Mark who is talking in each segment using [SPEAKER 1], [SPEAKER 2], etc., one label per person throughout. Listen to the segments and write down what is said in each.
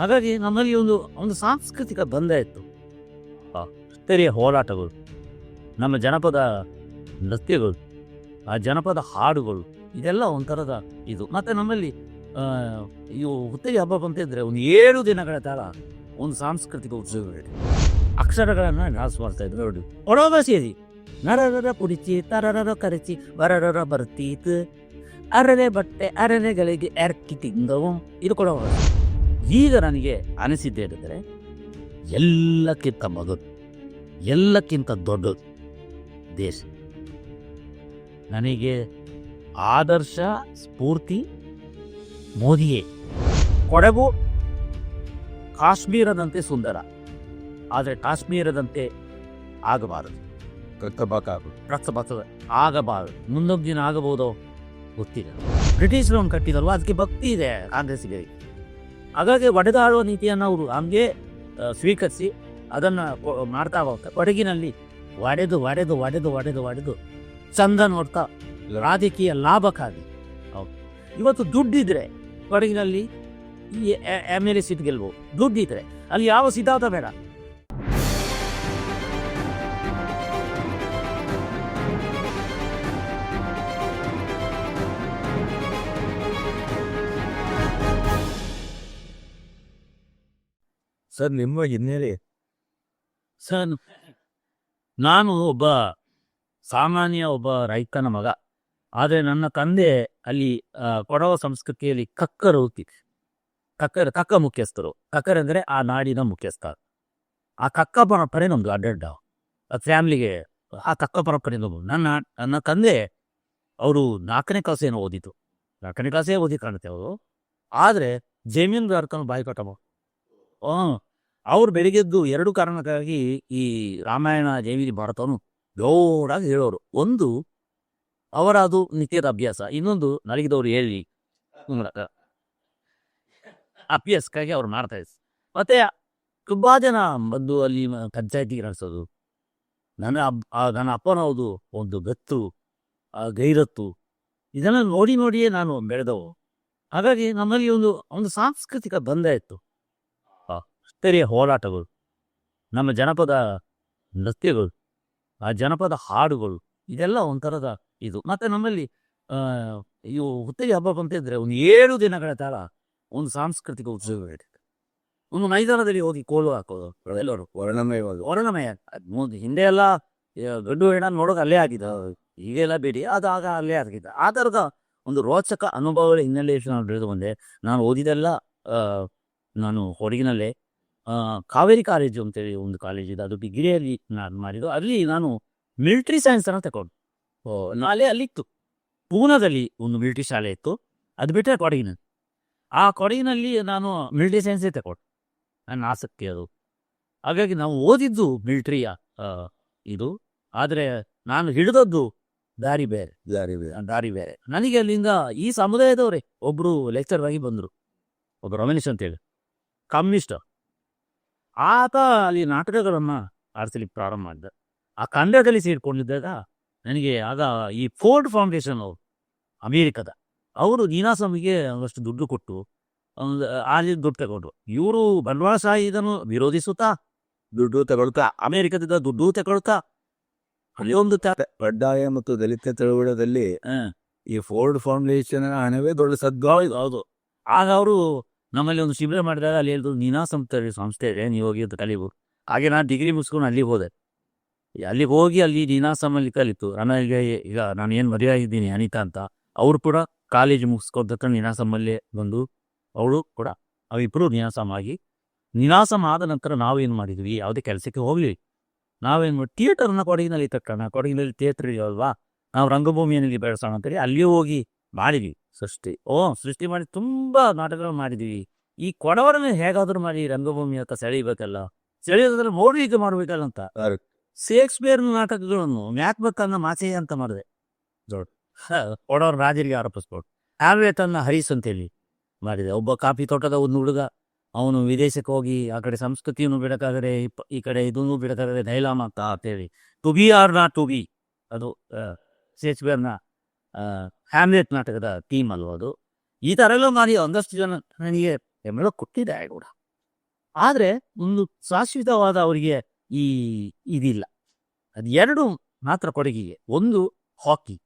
[SPEAKER 1] ಹಾಗಾಗಿ ನಮ್ಮಲ್ಲಿ ಒಂದು ಒಂದು ಸಾಂಸ್ಕೃತಿಕ ಬಂಧ ಇತ್ತು. ತೆರೆಯ ಹೋರಾಟಗಳು, ನಮ್ಮ ಜನಪದ ನೃತ್ಯಗಳು, ಆ ಜನಪದ ಹಾಡುಗಳು, ಇದೆಲ್ಲ ಒಂಥರದ ಇದು. ಮತ್ತು ನಮ್ಮಲ್ಲಿ ಇವು ಹುತ್ತರಿ ಹಬ್ಬ ಬಂತಿದ್ರೆ ಒಂದು ಏಳು ದಿನಗಳ ಕಾಲ ಒಂದು ಸಾಂಸ್ಕೃತಿಕ ಉತ್ಸವಗಳಿದೆ ಅಕ್ಷರಗಳನ್ನು ಡಾನ್ಸ್ ಮಾಡ್ತಾ ಇದ್ರು ನೋಡಿ. ಒಡೋಗ ಸೇರಿ ನರರರ ಕುಡಿಚಿ, ತರರರ ಕರೆಚಿ ಬರರರ ಬರ್ತೀತ್ ಅರರೆ ಬಟ್ಟೆ ಅರರೆಗಳಿಗೆ ಎರಕಿ ತಿಂದವು. ಇದು ಕೂಡ. ಈಗ ನನಗೆ ಅನಿಸಿದ್ದೇನೆಂದರೆ ಎಲ್ಲಕ್ಕಿಂತ ಮೊದಲು ಎಲ್ಲಕ್ಕಿಂತ ದೊಡ್ಡದು ದೇಶ. ನನಗೆ ಆದರ್ಶ ಸ್ಫೂರ್ತಿ ಮೋದಿಯೇ. ಕೊಡಗು ಕಾಶ್ಮೀರದಂತೆ ಸುಂದರ ಆದರೆ ಕಾಶ್ಮೀರದಂತೆ ಆಗಬಾರದು. ಆಗಬಾರದು. ಮುಂದೊಂದು ದಿನ ಆಗಬಹುದೋ ಗೊತ್ತಿಲ್ಲ. ಬ್ರಿಟಿಷರು ಕಟ್ಟಿದಲ್ವ ಅದಕ್ಕೆ ಭಕ್ತಿ ಇದೆ ಕಾಂಗ್ರೆಸ್ಸಿಗೆ. ಹಾಗಾಗಿ ಒಡೆದಾಡುವ ನೀತಿಯನ್ನು ಅವರು ಹಂಗೆ ಸ್ವೀಕರಿಸಿ ಅದನ್ನು ಮಾಡ್ತಾ ಹೋಗ್ತಾರೆ ಕೊಡಗಿನಲ್ಲಿ ಒಡೆದು ಒಡೆದು ಒಡೆದು ಒಡೆದು ಒಡೆದು ಚಂದ ನೋಡ್ತಾ ರಾಜಕೀಯ ಲಾಭಕ್ಕಾಗಿ. ಹೌದು. ಇವತ್ತು ದುಡ್ಡಿದ್ರೆ ಕೊಡಗಿನಲ್ಲಿ ಈ ಎಂ ಎಲ್ ಎ ಸೀಟ್ ಗೆಲ್ಬೋದು. ದುಡ್ಡಿದ್ರೆ ಅಲ್ಲಿ ಯಾವ ಸಿದ್ಧಾಂತ ಬೇಡ.
[SPEAKER 2] ಸರ್, ನಿಮ್ಮ ಹಿನ್ನೆಲೆ.
[SPEAKER 1] ಸರ್ ನಾನು ಒಬ್ಬ ಸಾಮಾನ್ಯ ಒಬ್ಬ ರೈತನ ಮಗ. ಆದರೆ ನನ್ನ ತಂದೆ ಅಲ್ಲಿ ಕೊಡವ ಸಂಸ್ಕೃತಿಯಲ್ಲಿ ಕಕ್ಕರು ಕಕ್ಕರ್, ಕಕ್ಕ ಮುಖ್ಯಸ್ಥರು. ಕಕ್ಕರ್ ಅಂದರೆ ಆ ನಾಡಿನ ಮುಖ್ಯಸ್ಥ. ಆ ಕಕ್ಕ ಪರಂಪರೆ ನಮ್ದು ಅಡ್ಡಡ್ಡ. ಫ್ಯಾಮಿಲಿಗೆ ಆ ಕಕ್ಕ ಪರಂಪರೆ. ನನ್ನ ನನ್ನ ತಂದೆ ಅವರು ನಾಲ್ಕನೇ ಕ್ಲಾಸೇನೋ ಓದಿತು ನಾಲ್ಕನೇ ಕ್ಲಾಸೇ ಓದಿ ಕಾಣುತ್ತೆ ಅವರು. ಆದರೆ ಜಮೀನ್ದಾರ್ಕನ ಬಾಯಿ ಕಟ್ಟ ಹ್ಞೂ ಅವ್ರು ಬೆಳಿಗ್ಗೆದ್ದು ಎರಡು ಕಾರಣಕ್ಕಾಗಿ ಈ ರಾಮಾಯಣ ಜೈವಿನಿ ಭಾರತವನ್ನು ಜೋರಾಗಿ ಹೇಳೋರು. ಒಂದು ಅವರ ಅದು ನಿತ್ಯದ ಅಭ್ಯಾಸ. ಇನ್ನೊಂದು, ನಲಗಿದವರು ಹೇಳಿ ಅಭ್ಯಾಸಕ್ಕಾಗಿ ಅವ್ರು ಮಾಡ್ತಾ ಇದ್ರು. ಮತ್ತೆ ತುಂಬಾ ಜನ ಬಂದು ಅಲ್ಲಿ ಪಂಚಾಯತಿ ನಡೆಸೋದು. ನನ್ನ ನನ್ನ ಅಪ್ಪನ ಹೌದು, ಒಂದು ಗತ್ತು, ಆ, ಗೈರತ್ತು. ಇದನ್ನ ನೋಡಿ, ನೋಡಿಯೇ ನಾನು ಬೆಳೆದವು. ಹಾಗಾಗಿ ನಮ್ಮಲ್ಲಿ ಒಂದು ಒಂದು ಸಾಂಸ್ಕೃತಿಕ ಬಂಧ ಇತ್ತು. ತೆರೆಯ ಹೋರಾಟಗಳು ನಮ್ಮ ಜನಪದ ನೃತ್ಯಗಳು ಆ ಜನಪದ ಹಾಡುಗಳು ಇದೆಲ್ಲ ಒಂಥರದ ಇದು. ಮತ್ತೆ ನಮ್ಮಲ್ಲಿ ಇವು ಹುತ್ತರಿ ಹಬ್ಬ ಬಂತಿದ್ರೆ ಒಂದು ಏಳು ದಿನಗಳ ಕಾಲ ಒಂದು ಸಾಂಸ್ಕೃತಿಕ ಉತ್ಸವಗಳಿದೆ ಒಂದು ಮೈದಾನದಲ್ಲಿ ಹೋಗಿ ಕೋಲು ಹಾಕೋದು. ಎಲ್ಲರು ವರ್ಣಮಯ ವರ್ಣಮಯ. ಮುಂದೆ ಹಿಂದೆ ಎಲ್ಲ ಗಂಡು ಹೆಣ್ಣ ನೋಡೋಕೆ ಅಲ್ಲೇ ಆಗಿದ್ದ ಈಗೆಲ್ಲ ಬೇಡಿ ಅದು ಆಗ ಅಲ್ಲೇ ಆಗಿದ್ದ ಆ ಥರದ ಒಂದು ರೋಚಕ ಅನುಭವಗಳ ಹಿನ್ನೆಲೆಯಲ್ಲಿ ನಾನು ಬೆಳೆದು ಬಂದೆ. ನಾನು ಓದಿದೆಲ್ಲ ನಾನು ಹೊರಗಿನಲ್ಲೇ ಕಾವೇರಿ ಕಾಲೇಜು ಅಂತೇಳಿ ಒಂದು ಕಾಲೇಜ್ ಇದೆ. ಅದು ಡಿಗ್ರಿಯಲ್ಲಿ ನಾನು ಮಾಡಿದ್ದು. ಅಲ್ಲಿ ನಾನು ಮಿಲಿಟ್ರಿ ಸೈನ್ಸ್ ಅನ್ನ ತಗೊಂಡು. ಓ ನಾಳೆ ಅಲ್ಲಿತ್ತು. ಪೂನಾದಲ್ಲಿ ಒಂದು ಮಿಲಿಟ್ರಿ ಶಾಲೆ ಇತ್ತು. ಅದು ಬಿಟ್ಟರೆ ಕೊಡಗಿನ ಆ ಕೊಡಗಿನಲ್ಲಿ ನಾನು ಮಿಲಿಟ್ರಿ ಸೈನ್ಸೇ ತಗೊಂಡು. ನನ್ನ ಆಸಕ್ತಿ ಅದು. ಹಾಗಾಗಿ ನಾವು ಓದಿದ್ದು ಮಿಲಿಟ್ರಿಯ ಇದು. ಆದರೆ ನಾನು ಹಿಡಿದದ್ದು ದಾರಿ ಬೇರೆ.
[SPEAKER 2] ದಾರಿ ಬೇರೆ.
[SPEAKER 1] ದಾರಿ ಬೇರೆ. ನನಗೆ ಅಲ್ಲಿಂದ ಈ ಸಮುದಾಯದವರೇ ಒಬ್ಬರು ಲೆಕ್ಚರ್ ಆಗಿ ಬಂದರು. ಒಬ್ಬ ರಮೇಶ್ ಅಂತೇಳಿ. ಕಮ್ಯುನಿಸ್ಟ್. ಆತ ಅಲ್ಲಿ ನಾಟಕಗಳನ್ನು ಆರಿಸಲಿಕ್ಕೆ ಪ್ರಾರಂಭ ಮಾಡಿದ. ಆ ಕನ್ನಡದಲ್ಲಿ ಸೇರಿಕೊಂಡಿದ್ದಾಗ ನನಗೆ ಆಗ ಈ ಫೋರ್ಡ್ ಫೌಂಡೇಶನ್ ಅವರು ಅಮೇರಿಕದ ಅವರು ನೀನಾಸಮಿಗೆ ಒಂದಷ್ಟು ದುಡ್ಡು ಕೊಟ್ಟು ಒಂದು ಅಲ್ಲಿ ದುಡ್ಡು ತಗೊಂಡ್ರು. ಇವರು ಬಂಡವಾಳಶಾಹಿ ಇದನ್ನು ವಿರೋಧಿಸುತ್ತಾ
[SPEAKER 2] ದುಡ್ಡು ತಗೊಳ್ತಾ
[SPEAKER 1] ಅಮೇರಿಕದಿಂದ ದುಡ್ಡು ತಗೊಳ್ತಾ ಅಲ್ಲಿ ಒಂದು
[SPEAKER 2] ಬಂಡಾಯ ಮತ್ತು ದಲಿತ ಚಳವಳದಲ್ಲಿ. ಈ ಫೋರ್ಡ್ ಫೌಂಡೇಶನ್ ಹಣವೇ ದೊಡ್ಡ ಸದ್ಭಾವ
[SPEAKER 1] ಹೌದು. ಆಗ ಅವರು ನಮ್ಮಲ್ಲಿ ಒಂದು ಶಿಬಿರ ಮಾಡಿದಾಗ ಅಲ್ಲಿ ಹೇಳಿದ್ರು ನೀನಾಸಂ ಸಂಸ್ಥೆ ಸಂಸ್ಥೆ ಇದೆ ನೀವು ಹೋಗಿ ಅಂತ ಕಲಿಬೋದು ಹಾಗೆ ನಾನು ಡಿಗ್ರಿ ಮುಗಿಸ್ಕೊಂಡು ಅಲ್ಲಿ ಹೋದೆ. ಅಲ್ಲಿ ಹೋಗಿ ಅಲ್ಲಿ ನೀನಾಸಮಲ್ಲಿ ಕಲಿತು. ನನಗೆ ಈಗ ನಾನು ಏನು ಮದುವೆ ಆಗಿದ್ದೀನಿ ಅನಿತಾ ಅಂತ, ಅವರು ಕೂಡ ಕಾಲೇಜ್ ಮುಗಿಸ್ಕೊಂತ ನೀನಾಸಮಲ್ಲೇ ಬಂದು ಅವಳು ಕೂಡ ಅವಿಬ್ಬರು ನೀನಾಸಮ್ ಆಗಿ ನೀನಾಸಮ್ ಆದ ನಂತರ ನಾವೇನು ಮಾಡಿದ್ವಿ? ಯಾವುದೇ ಕೆಲಸಕ್ಕೆ ಹೋಗ್ಲಿ ನಾವೇನು ಮಾಡಿ ಥಿಯೇಟರ್ನ ಕೊಡಗಿನಲ್ಲಿ ತಕ್ಕಣ ಕೊಡಗಿನಲ್ಲಿ ಥಿಯೇಟರ್ ಇದೆಯಲ್ವಾ ನಾವು ರಂಗಭೂಮಿಯಲ್ಲಿ ಬೆಳೆಸೋಣ ಅಂತೇಳಿ ಅಲ್ಲಿಯೂ ಹೋಗಿ ಮಾಡಿದ್ವಿ. ಸೃಷ್ಟಿ. ಓ ಸೃಷ್ಟಿ ಮಾಡಿ ತುಂಬಾ ನಾಟಕಗಳು ಮಾಡಿದೀವಿ. ಈ ಕೊಡವರನ್ನ ಹೇಗಾದ್ರೂ ಮಾಡಿ ರಂಗಭೂಮಿ ಅಂತ ಸೆಳೀಬೇಕಲ್ಲ ಸೆಳೆಯೋದ್ರೆ ಮೌಢ್ಯಕ್ಕೆ ಮಾಡ್ಬೇಕಲ್ಲ ಅಂತ.
[SPEAKER 2] Correct.
[SPEAKER 1] ಶೇಕ್ಸ್ಪಿಯರ್ ನಾಟಕಗಳನ್ನು ಮ್ಯಾಕ್ಬೆಕ್ಕನ್ನ ಮಾಸೆ ಅಂತ ಮಾಡಿದೆ.
[SPEAKER 2] ದೊಡ್ಡ.
[SPEAKER 1] ಕೊಡವರ ರಾಜರಿಗೆ ಆರೋಪಿಸ್ಬೋದು. ಹ್ಯಾಮ್ಲೆಟ್ ತನ್ನ ಹರೀಸ್ ಅಂತೇಳಿ ಮಾಡಿದೆ. ಒಬ್ಬ ಕಾಫಿ ತೋಟದ ಒಂದು ಹುಡುಗ. ಅವನು ವಿದೇಶಕ್ಕೆ ಹೋಗಿ ಆ ಕಡೆ ಸಂಸ್ಕೃತಿಯನ್ನು ಬಿಡಕಾದರೆ ಈ ಕಡೆ ಇದನ್ನು ಬಿಡಕಾದರೆ ನೈಲಾಮ್ ಅಂತ ಅಂತೇಳಿ. To be or not to be. ಅದು ಶೇಕ್ಸ್ಪಿಯರ್ನ ಹ್ಯಾಮ್ಲೆಟ್ ನಾಟಕದ ಥೀಮ್ ಅಲ್ವ ಅದು? ಈ ಥರ ಎಲ್ಲ ಮಾಡಿ ಒಂದಷ್ಟು ಜನ ನನಗೆ ಎಮ್ಮೆಲ್ಲ ಕೊಟ್ಟಿದೆ ಕೂಡ. ಆದರೆ ಒಂದು ಶಾಶ್ವತವಾದ ಅವರಿಗೆ ಈ ಇದಿಲ್ಲ. ಅದು ಎರಡು ಮಾತ್ರ ಕೊಡುಗೆಗೆ. ಒಂದು ಹಾಕಿ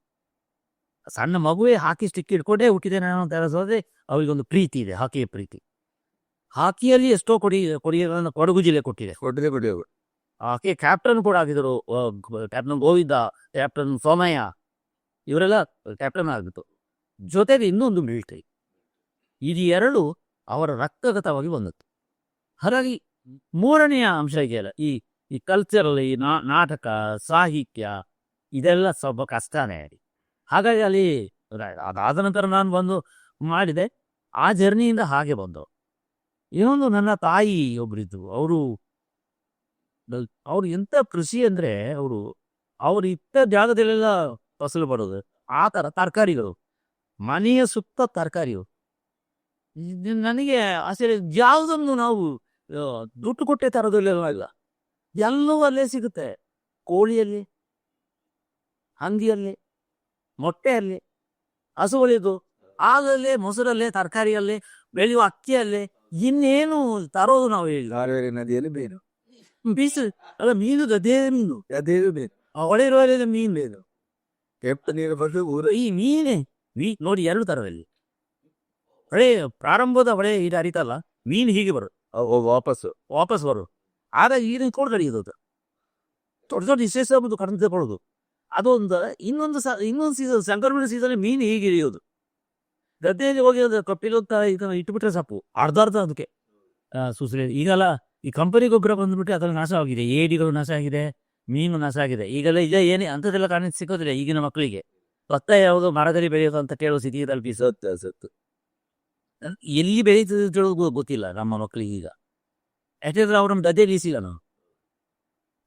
[SPEAKER 1] ಸಣ್ಣ ಮಗುವೇ ಹಾಕಿ ಸ್ಟಿಕ್ ಇಟ್ಕೊಂಡೇ ಹುಟ್ಟಿದ್ದೇನೆ ಅನ್ನೋ ಅವರಿಗೆ ಅವರಿಗೊಂದು ಪ್ರೀತಿ ಇದೆ ಹಾಕಿಯ ಪ್ರೀತಿ. ಹಾಕಿಯಲ್ಲಿ ಎಷ್ಟೋ ಕೊಡಿ ಕೊಡುಗೆಗಳನ್ನು ಕೊಡಗು ಜಿಲ್ಲೆ ಕೊಟ್ಟಿದೆ ಹಾಕಿ ಕ್ಯಾಪ್ಟನ್ ಕೂಡ ಆಗಿದ್ರು ಕ್ಯಾಪ್ಟನ್ ಗೋವಿಂದ ಕ್ಯಾಪ್ಟನ್ ಸೋಮಯ್ಯ. ಇವರೆಲ್ಲ ಕ್ಯಾಪ್ಟನ್ ಆಗಿತ್ತು ಜೊತೆಗೆ ಇನ್ನೊಂದು ಮಿಲಿಟರಿ ಇದು ಎರಡು ಅವರ ರಕ್ತಗತವಾಗಿ ಬಂದಿತ್ತು ಹಾಗಾಗಿ ಮೂರನೆಯ ಅಂಶ ಇದೆಯಲ್ಲ ಈ ಈ ಕಲ್ಚರಲ್ ಈ ನಾಟಕ, ಸಾಹಿತ್ಯ, ಇದೆಲ್ಲ ಸ್ವಲ್ಪ ಕಷ್ಟನೇ ಹಾಗಾಗಿ ಅಲ್ಲಿ ಅದಾದ ನಂತರ ನಾನು ಬಂದು ಮಾಡಿದೆ. ಆ ಜರ್ನಿಯಿಂದ ಹಾಗೆ ಬಂದು ಇನ್ನೊಂದು ನನ್ನ ತಾಯಿ ಒಬ್ಬರಿದ್ದು ಅವರು, ಅವ್ರು ಎಂಥ ಕೃಷಿ ಅಂದರೆ, ಅವರು, ಅವ್ರು ಇತ್ತ ಜಾಗದಲ್ಲೆಲ್ಲ ಫಸಲು ಬರೋದು. ಆ ಥರ ತರಕಾರಿಗಳು. ಮನೆಯ ಸುತ್ತ ತರಕಾರಿಗಳು. ನನಗೆ ಆಶ್ಚರ್ಯ. ಯಾವುದನ್ನು ನಾವು ದುಡ್ಡು ಕೊಟ್ಟೆ ತರೋದಿಲ್ಲ ಇಲ್ಲ ಎಲ್ಲವೂ ಅಲ್ಲೇ ಸಿಗುತ್ತೆ. ಕೋಳಿಯಲ್ಲಿ ಹಂದಿಯಲ್ಲಿ ಮೊಟ್ಟೆಯಲ್ಲಿ ಹಸುಗಳಿದ್ದು ಹಾಲಲ್ಲಿ ಮೊಸರಲ್ಲಿ ತರಕಾರಿಯಲ್ಲಿ ಬೆಳೆಯುವ ಅಕ್ಕಿಯಲ್ಲಿ ಇನ್ನೇನು ತರೋದು ನಾವು ಹೇಳಿ
[SPEAKER 2] ಕಾವೇರಿ ನದಿಯಲ್ಲಿ ಬೇರು
[SPEAKER 1] ಬೀಸು ಅಲ್ಲ ಮೀನು ಅದೇ ಮೀನು.
[SPEAKER 2] ಅದೇ ಬೇರು
[SPEAKER 1] ಹೊಳೆ ಇರುವ ಮೀನು. ಬೇರು
[SPEAKER 2] ಕೆಂಪು ನೀರು ಬಂದು ಊರು
[SPEAKER 1] ಈ ಮೀನೇ ಮೀ ನೋಡಿ ಎರಡು ತರದಲ್ಲಿ ಹೊಳೆ ಪ್ರಾರಂಭದ ಹೊಳೆ ಇದು ಅರಿತಲ್ಲ? ಮೀನು ಹೀಗೆ ಬರು.
[SPEAKER 2] ವಾಪಸ್ ವಾಪಸ್ಸು.
[SPEAKER 1] ವಾಪಸ್ ಬರು. ಆಗ ಈರಿನ ಕೂಡ ಕಡಿಯೋದು ದೊಡ್ಡ ದೊಡ್ಡ ವಿಶೇಷ ಒಂದು ಕಡಿಮೆ ತಗೊಳ್ಳೋದು ಅದೊಂದು ಇನ್ನೊಂದು ಸ ಇನ್ನೊಂದು ಸೀಸನ್ ಸಂಕ್ರಮಣ ಸೀಸನ್ ಮೀನು ಹೀಗೆ ಇಳಿಯೋದು ಗದ್ದೆಯಲ್ಲಿ ಹೋಗಿ ಅದು ಕಪ್ಪಿಲೊತ್ತ ಇದನ್ನ ಇಟ್ಬಿಟ್ರೆ ಸಾಕು. ಅರ್ಧ ಅರ್ಧ ಅದಕ್ಕೆ. ಸುಸಲಿ ಈಗಲ್ಲ ಈ ಕಂಪನಿ ಗೊಬ್ಬರ ಬಂದ್ಬಿಟ್ಟು ಅದ್ರಲ್ಲಿ ನಾಶ ಆಗಿದೆ. ಏಡಿಗಳು ನಾಶ ಆಗಿದೆ. ಮೀನು ನಾಶ ಆಗಿದೆ. ಈಗೆಲ್ಲ ಇದೆ ಏನೇ ಅಂಥದ್ದೆಲ್ಲ ಕಾರಣ ಸಿಗೋದಿಲ್ಲ ಈಗಿನ ಮಕ್ಕಳಿಗೆ. ಭತ್ತ ಯಾವುದು ಮರದಲ್ಲಿ ಬೆಳೆಯೋದು ಅಂತ ಕೇಳೋ ಸ್ಥಿತಿ ತಲುಪಿ
[SPEAKER 2] ಸತ್ತು ಸತ್ತು
[SPEAKER 1] ಎಲ್ಲಿ ಬೆಳೀತದೆ ಕೇಳೋದು ಗೊತ್ತಿಲ್ಲ ನಮ್ಮ ಮಕ್ಕಳಿಗೆ ಈಗ. ಯಾಕೆಂದ್ರೆ ಅವ್ರ ಗದ್ದೆ ಬೀಸಿಲ್ಲ ನಾವು.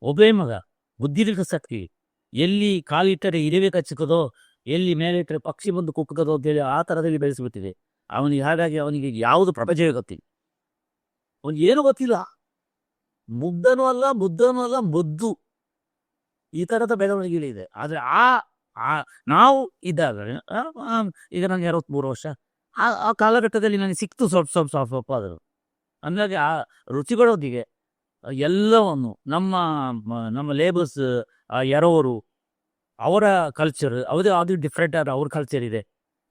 [SPEAKER 1] ಒಬ್ಬೇ ಮಗ ಬುದ್ಧಿಲಿಕ ಸಕ್ತಿ ಎಲ್ಲಿ ಕಾಲಿಟ್ಟರೆ ಇರುವೆ ಕಚ್ಚಿಕೋದೋ ಎಲ್ಲಿ ಮೇಲಿಟ್ಟರೆ ಪಕ್ಷಿ ಬಂದು ಕುಕ್ಕದೋ ಅಂತೇಳಿ ಆ ಥರದಲ್ಲಿ ಬೆಳೆಸಿಬಿಟ್ಟಿದೆ. ಅವನಿಗೆ ಹಾಗಾಗಿ ಅವನಿಗೆ ಯಾವುದು ಪ್ರಪಂಚವೇ ಗೊತ್ತಿಲ್ಲ. ಅವನಿಗೆ ಏನು ಗೊತ್ತಿಲ್ಲ. ಮುದ್ದನೂ ಅಲ್ಲ ಮುದ್ದನೂ ಅಲ್ಲ ಮುದ್ದು. ಈ ಥರದ ಬೆಳವಣಿಗೆ ಇದೆ. ಆದರೆ ಆ ನಾವು ಇದ್ದಾಗ ಈಗ ನನಗೆ ಅರವತ್ತ್ಮೂರು ವರ್ಷ. ಆ ಆ ಕಾಲಘಟ್ಟದಲ್ಲಿ ನನಗೆ ಸಿಕ್ತು ಸ್ವಲ್ಪ ಸ್ವಲ್ಪ ಸ್ವಲ್ಪ ಸ್ವಲ್ಪ ಆದರು. ಹಂಗಾಗಿ ಆ ರುಚಿಗಳೊಂದಿಗೆ ಎಲ್ಲವನ್ನು ನಮ್ಮ ನಮ್ಮ ಲೇಬರ್ಸ್ ಎರವರು ಅವರ ಕಲ್ಚರ್ ಅವರೇ ಅದು ಡಿಫ್ರೆಂಟ್ ಆದ ಅವ್ರ ಕಲ್ಚರ್ ಇದೆ.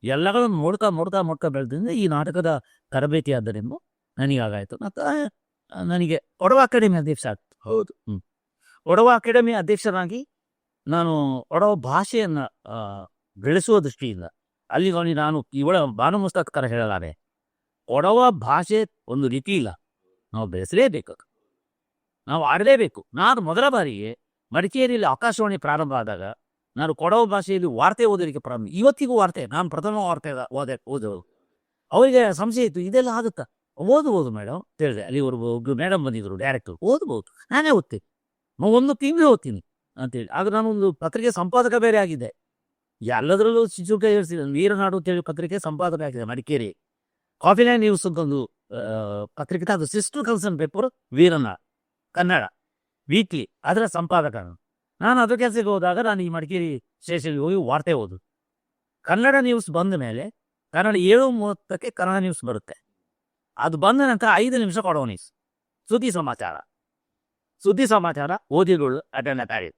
[SPEAKER 1] ಎಲ್ಲಗಳನ್ನು ನೋಡ್ತಾ ನೋಡ್ತಾ ನೋಡ್ತಾ ಬೆಳೆದ್ರಿಂದ ಈ ನಾಟಕದ ತರಬೇತಿ ಆದ್ದರಿಂದ ನನಗೆ ಆಗಾಯಿತು ಮತ್ತು ನನಗೆ ಒಡವ ಅಕಾಡೆಮಿ ಅಧ್ಯಕ್ಷ ಆಗ್ತು
[SPEAKER 2] ಹೌದು.
[SPEAKER 1] ಒಡವ ಅಕಾಡೆಮಿ ಅಧ್ಯಕ್ಷರಾಗಿ ನಾನು ಒಡವ ಭಾಷೆಯನ್ನು ಬೆಳೆಸುವ ದೃಷ್ಟಿಯಿಂದ, ಅಲ್ಲಿ ನಾನು ಇವಳ ಬಾನು ಮುಸ್ತಕರ ಹೇಳಲಾರೆ, ಒಡವ ಭಾಷೆ ಒಂದು ರೀತಿ ಇಲ್ಲ. ನಾವು ಬೆಳೆಸಲೇಬೇಕು. ನಾವು ಆಡಲೇಬೇಕು. ನಾನು ಮೊದಲ ಬಾರಿಗೆ ಮಡಿಕೇರಿಯಲ್ಲಿ ಆಕಾಶವಾಣಿ ಪ್ರಾರಂಭ ಆದಾಗ ನಾನು ಕೊಡವ ಭಾಷೆಯಲ್ಲಿ ವಾರ್ತೆ ಓದಲಿಕ್ಕೆ ಪ್ರಾರಂಭ, ಇವತ್ತಿಗೂ ವಾರ್ತೆ, ನಾನು ಪ್ರಥಮ ವಾರ್ತೆ ಓದ ಓದೋದು ಅವರಿಗೆ ಸಂಶಯ ಇತ್ತು, ಇದೆಲ್ಲ ಆಗುತ್ತಾ? ಓದ್ಬೋದು ಮೇಡಮ್ ಹೇಳಿದೆ. ಅಲ್ಲಿ ಒಬ್ಬರು ಮೇಡಮ್ ಬಂದಿದ್ರು ಡೈರೆಕ್ಟರ್. ಓದ್ಬೋದು ನಾನೇ ಓದ್ತೀನಿ ಒಂದು ತಿಂಗಳು ಓದ್ತೀನಿ ಅಂತೇಳಿ. ಆಗ ನಾನೊಂದು ಪತ್ರಿಕೆ ಸಂಪಾದಕ ಬೇರೆ ಆಗಿದೆ. ಎಲ್ಲದರಲ್ಲೂ ಶಿಶುಕ ಹೇಳ್ತೀನಿ. ವೀರನಾಡು ಅಂತೇಳಿ ಪತ್ರಿಕೆ ಸಂಪಾದಕ ಆಗಿದೆ ಮಡಿಕೇರಿ. ಕಾಫಿ ಲೈನ್ ನ್ಯೂಸ್ ಅಂತ ಒಂದು ಪತ್ರಿಕೆ ಅದು sister concern paper Veeranad Kannada weekly ಅದರ ಸಂಪಾದಕ ನಾನು. ನಾನು ಅದ್ರ ಕೆಲಸಕ್ಕೆ ಹೋದಾಗ ನಾನು ಈ ಮಡಿಕೇರಿ ಸ್ಟೇಷನ್ಗೆ ಹೋಗಿ ವಾರ್ತೆ ಓದು. ಕನ್ನಡ ನ್ಯೂಸ್ ಬಂದ ಮೇಲೆ ಕನ್ನಡ ಏಳು ಮೂವತ್ತಕ್ಕೆ ಕನ್ನಡ ನ್ಯೂಸ್ ಬರುತ್ತೆ. ಅದು ಬಂದ ನಂತರ ಐದು ನಿಮಿಷ ಕೊಡೋ ನ್ಯೂಸ್ ಸುದ್ದಿ ಸಮಾಚಾರ. ಸುದ್ದಿ ಸಮಾಚಾರ ಓದಿಗಳು ಅಟೆಂಡ್ ಆಗಿ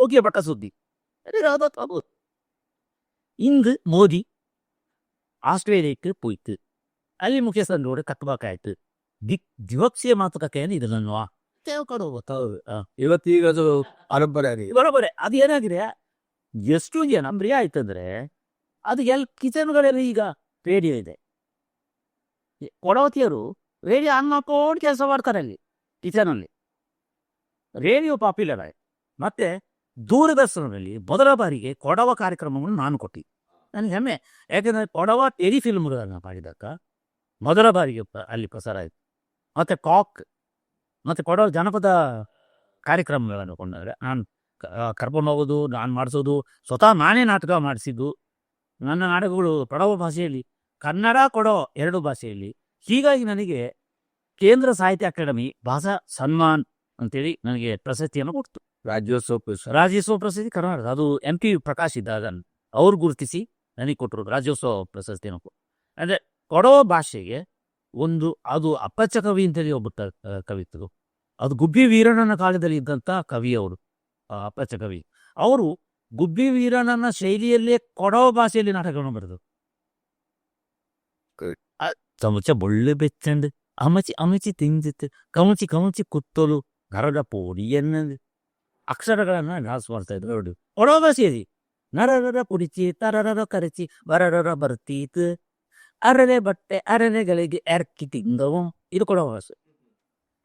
[SPEAKER 1] ಹೋಗಿಪಟ್ಟ ಸುದ್ದಿ அது இங்கு மோதி ஆஸ்திரேலியாவுக்கு போயிட்டு ಅಲ್ಲಿ ಮುಖ್ಯಸ್ಥರು ಕಟ್ಟಬೇಕಾಯ್ತು ದಿಕ್ ದ್ವಿಪಕ್ಷೀಯ ಮಾತುಕತೆಯನ್ನು ಇದನ್ನು ತಿಳ್ಕೊಂಡು
[SPEAKER 2] ಹೌದು ಇವತ್ತೀಗ ಅದು ಪರಂಪರೆ ಆಗಿದೆ
[SPEAKER 1] ಬರೋಬರೇ ಅದು ಏನಾಗಿದೆ ಎಷ್ಟು ಜನ ಪ್ರಿಯ ಆಯ್ತಂದ್ರೆ ಅದು ಎಲ್ ಕಿಚನ್ಗಳಲ್ಲಿ ಈಗ ರೇಡಿಯೋ ಇದೆ ಈ ಕೊಡವತಿಯರು ರೇಡಿಯೋ ಆನ್ ಮಾಡ್ಕೊಂಡು ಕೆಲಸ ಮಾಡ್ತಾರೆ ಅಲ್ಲಿ ಕಿಚನಲ್ಲಿ ರೇಡಿಯೋ ಪಾಪ್ಯುಲರ್ ಆಯ್ತು ಮತ್ತೆ ದೂರದರ್ಶನದಲ್ಲಿ ಮೊದಲ ಬಾರಿಗೆ ಕೊಡವ ಕಾರ್ಯಕ್ರಮವನ್ನು ನಾನು ಕೊಟ್ಟಿದ್ದೆ ನನಗೆ ಹೆಮ್ಮೆ. ಯಾಕೆಂದರೆ ಕೊಡವ ಟೆಲಿ ಫಿಲ್ಮ್ಗಳನ್ನು ಮಾಡಿದಾಗ ಮೊದಲ ಬಾರಿಗೆ ಅಲ್ಲಿ ಪ್ರಸಾರ ಆಯಿತು. ಮತ್ತು ಕಾಕ್, ಮತ್ತು ಕೊಡವ ಜನಪದ ಕಾರ್ಯಕ್ರಮಗಳನ್ನು ಕೊಂಡರೆ ನಾನು ಕರ್ಕೊಂಡು ಹೋಗೋದು, ನಾನು ಮಾಡಿಸೋದು, ಸ್ವತಃ ನಾನೇ ನಾಟಕ ಮಾಡಿಸಿದ್ದು. ನನ್ನ ನಾಟಕಗಳು ಕೊಡವ ಭಾಷೆಯಲ್ಲಿ, ಕನ್ನಡ ಕೊಡೋ ಎರಡು ಭಾಷೆಯಲ್ಲಿ. ಹೀಗಾಗಿ ನನಗೆ ಕೇಂದ್ರ ಸಾಹಿತ್ಯ ಅಕಾಡೆಮಿ ಭಾಷಾ ಸನ್ಮಾನ್ ಅಂತೇಳಿ ನನಗೆ ಪ್ರಶಸ್ತಿಯನ್ನು ಕೊಡ್ತು.
[SPEAKER 2] ರಾಜ್ಯೋತ್ಸವ ಪ್ರಶಸ್ತಿ.
[SPEAKER 1] ರಾಜ್ಯೋತ್ಸವ ಪ್ರಶಸ್ತಿ ಕರ್ನಾಟಕ ಅದು ಎಂ ಪಿ ಪ್ರಕಾಶ್ ಇದ್ದಾಗ ಅವ್ರು ಗುರುತಿಸಿ ನನಗೆ ಕೊಟ್ಟರು ರಾಜ್ಯೋತ್ಸವ ಪ್ರಶಸ್ತಿಯನ್ನು ಕೊಟ್ಟು. ಅಂದರೆ ಕೊಡೋ ಭಾಷೆಗೆ ಒಂದು ಅದು ಅಪ್ಪಚ್ಚ ಕವಿ ಅಂತೇಳಿ ಒಬ್ಬ ಕವಿತರು ಅದು ಗುಬ್ಬಿ ವೀರಣ್ಣನ ಕಾಲದಲ್ಲಿ ಇದ್ದಂಥ ಕವಿ ಅವರು ಅಪ್ಪಚ್ಚ ಕವಿ. ಅವರು ಗುಬ್ಬಿ ವೀರಣ್ಣನ ಶೈಲಿಯಲ್ಲೇ ಕೊಡೋ ಭಾಷೆಯಲ್ಲಿ ನಾಟಕಗಳನ್ನು ಬರೆದರು. ಚಮಚ ಬೊಳ್ಳೆ ಬೆಚ್ಚಂಡು ಅಮಚಿ ಅಮಚಿ ತಿಂದಿತ್ತು ಕಮಚಿ ಕಮಚಿ ಕುತ್ತಲು ಗರಡ ಪೋಡಿ ಎನ್ನದು ಅಕ್ಷರಗಳನ್ನ ಡಾನ್ಸ್ ಮಾಡ್ತಾ ಇದ್ರು ನೋಡಿ. ಒಡೋಗ ಸೇರಿ. ನರರರ ಕುಡಿಚಿ ತರರರ ಕರಚಿ ಬರರರ ಬರ್ತೀತು. ಅರನೆ ಬಟ್ಟೆ ಅರನೆಗಳಿಗೆ ಎರಕಿ ತಿಂದವು. ಇದು ಕೂಡ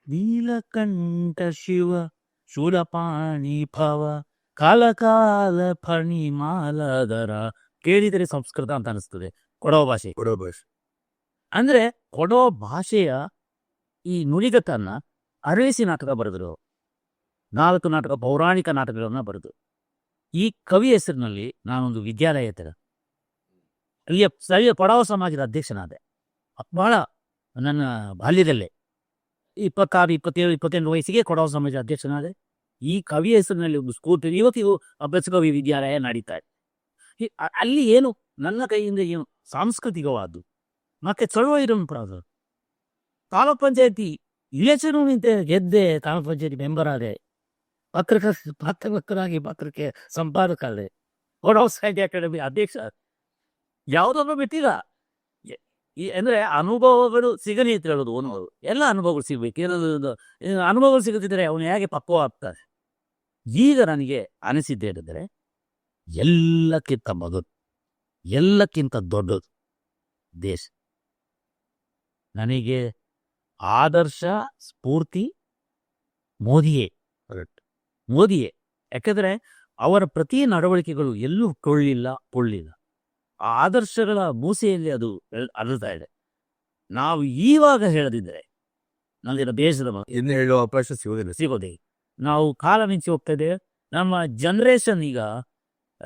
[SPEAKER 1] ನೀಲಕಂಠ ಶಿವ ಶೂಲಪಾಣಿ ಭವ ಕಾಲ ಕಾಲ ಫಣಿ ಮಾಲದರ ಕೇಳಿದರೆ ಸಂಸ್ಕೃತ ಅಂತ ಅನಿಸ್ತದೆ. ಕೊಡೋ ಭಾಷೆ.
[SPEAKER 2] ಕೊಡೋ ಭಾಷೆ.
[SPEAKER 1] ಅಂದ್ರೆ ಕೊಡೋ ಭಾಷೆಯ ಈ ನುಡಿಗಟ್ಟನ್ನ ಅರಳಿಸಿ ನಾಟಕ ಬರೆದರು. ನಾಲ್ಕು ನಾಟಕ, ಪೌರಾಣಿಕ ನಾಟಕಗಳನ್ನ ಬರೆದು. ಈ ಕವಿ ಹೆಸರಿನಲ್ಲಿ ನಾನೊಂದು ವಿದ್ಯಾಲಯ ತೆರ ಅಲ್ಲಿಯ ಸ್ಥಳೀಯ ಪಡಾವ ಸಮಾಜದ ಅಧ್ಯಕ್ಷನಾದೆ. ಬಹಳ ನನ್ನ ಬಾಲ್ಯದಲ್ಲೇ. ಇಪ್ಪತ್ತಾರು, ಇಪ್ಪತ್ತೇಳು, ಇಪ್ಪತ್ತೆಂಟು ವಯಸ್ಸಿಗೆ ಕೊಡವ ಸಮಾಜದ ಅಧ್ಯಕ್ಷನಾದೆ. ಈ ಕವಿ ಹೆಸರಿನಲ್ಲಿ ಒಂದು ಸ್ಕೂಲ್ ಇವತ್ತಿಗೂ ಅಭ್ಯಾಸ ಕವಿ ವಿದ್ಯಾಲಯ ನಡೀತಾ ಅಲ್ಲಿ ಏನು ನನ್ನ ಕೈಯಿಂದ ಏನು ಸಾಂಸ್ಕೃತಿಕವಾದ್ದು, ಮತ್ತೆ ಚಳುವ ಪ್ರಾದ, ತಾಲೂಕ್ ಪಂಚಾಯತಿ ನಿಂತೆ ಗೆದ್ದೆ ತಾಮ ಪಂಚಾಯತಿ ಮೆಂಬರ್ ಆದೆ ಪತ್ರಕ ಪತ್ರಕರ್ತನಾಗಿ ಪತ್ರಕ್ಕೆ ಸಂಪಾದಕ ಆದೆ ಆಫ್ ಸಾಹಿತ್ಯ ಅಕಾಡೆಮಿ ಅಧ್ಯಕ್ಷ ಯಾವುದನ್ನು ಬಿಟ್ಟಿಲ್ಲ ಅಂದ್ರೆ ಅನುಭವಗಳು ಸಿಗಲಿ ಅಂತ ಹೇಳೋದು ಒಂದು ಎಲ್ಲ ಅನುಭವಗಳು ಸಿಗ್ಬೇಕು ಏನಾದ್ರು ಅನುಭವಗಳು ಸಿಗದಿದ್ದರೆ ಅವನು ಹೇಗೆ ಪಕ್ವ ಆಗ್ತಾನೆ ಈಗ ನನಗೆ ಅನಿಸಿದ್ದೇನೆಂದರೆ ಎಲ್ಲಕ್ಕಿಂತ ಮೊದಲು ಎಲ್ಲಕ್ಕಿಂತ ದೊಡ್ಡದು ದೇಶ ನನಗೆ ಆದರ್ಶ ಸ್ಫೂರ್ತಿ ಮೋದಿಯೇ. ಮೋದಿಯೇ. ಯಾಕಂದ್ರೆ ಅವರ ಪ್ರತಿ ನಡವಳಿಕೆಗಳು ಎಲ್ಲೂ ಕೊಳ್ಳಿಲ್ಲ ಕೊಳ್ಳಿಲ್ಲ. ಆ ಆದರ್ಶಗಳ ಮೂಸೆಯಲ್ಲಿ ಅದು ಅರಳ್ತಾ ಇದೆ. ನಾವು ಈವಾಗ ಹೇಳದಿದ್ರೆ ನಂದಿನ ದೇಶದ
[SPEAKER 2] ಎಂದು ಹೇಳುವ ಅವಕಾಶ ಸಿಗೋದಿಲ್ಲ.
[SPEAKER 1] ಸಿಗೋದೇ ನಾವು ಕಾಲ ಮಿಂಚಿ ಹೋಗ್ತಾ ನಮ್ಮ ಜನರೇಷನ್ ಈಗ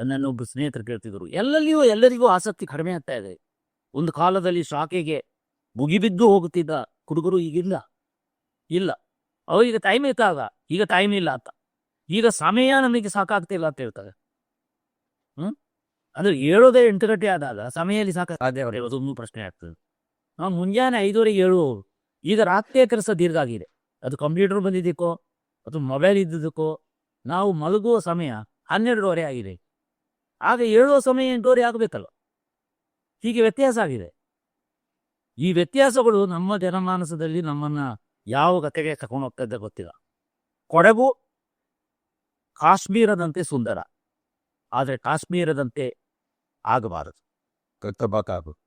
[SPEAKER 1] ನನ್ನ ಒಬ್ಬ ಸ್ನೇಹಿತರು ಕೇಳ್ತಿದ್ರು ಎಲ್ಲಲ್ಲಿಯೂ ಎಲ್ಲರಿಗೂ ಆಸಕ್ತಿ ಕಡಿಮೆ ಆಗ್ತಾ ಇದೆ. ಒಂದು ಕಾಲದಲ್ಲಿ ಶಾಖೆಗೆ ಮುಗಿಬಿದ್ದು ಹೋಗುತ್ತಿದ್ದ ಹುಡುಗರು ಈಗಿಲ್ಲ. ಇಲ್ಲ. ಅವರಿಗೆ ಟೈಮ್ ಇದ್ದಾಗ ಈಗ ಟೈಮ್ ಇಲ್ಲ ಅಂತ. ಈಗ ಸಮಯ ನಮಗೆ ಸಾಕಾಗ್ತಿಲ್ಲ ಅಂತ ಹೇಳ್ತಾರೆ. ಹ್ಮ್? ಅಂದ್ರೆ ಏಳೋದೇ ಎಂಟು ಗಂಟೆ ಆದಾಗ ಸಮಯದಲ್ಲಿ ಸಾಕ
[SPEAKER 2] ಸಾಧ್ಯ
[SPEAKER 1] ಅದೊಂದು ಪ್ರಶ್ನೆ ಆಗ್ತದೆ. ನಾವು ಮುಂಜಾನೆ ಐದುವರೆಗೆ ಏಳುವವರು ಈಗ ರಾತ್ರಿಯ ಕೆಲಸ ದೀರ್ಘ ಆಗಿದೆ. ಅದು ಕಂಪ್ಯೂಟರ್ ಬಂದಿದ್ದಕ್ಕೋ ಅಥವಾ ಮೊಬೈಲ್ ಇದ್ದಿದ್ದಕ್ಕೋ ನಾವು ಮಲಗುವ ಸಮಯ ಹನ್ನೆರಡುವರೆ ಆಗಿದೆ. ಆಗ ಏಳುವ ಸಮಯ ಎಂಟುವರೆ ಆಗಬೇಕಲ್ಲ ಹೀಗೆ ವ್ಯತ್ಯಾಸ ಆಗಿದೆ. ಈ ವ್ಯತ್ಯಾಸಗಳು ನಮ್ಮ ಜನಮಾನಸದಲ್ಲಿ ನಮ್ಮನ್ನ ಯಾವ ಗತೆಗೆ ಕರ್ಕೊಂಡು ಹೋಗ್ತಾ ಇದ್ದ ಗೊತ್ತಿಲ್ಲ. ಕೊಡಗು ಕಾಶ್ಮೀರದಂತೆ ಸುಂದರ. ಆದರೆ ಕಾಶ್ಮೀರದಂತೆ ಆಗಬಾರದು.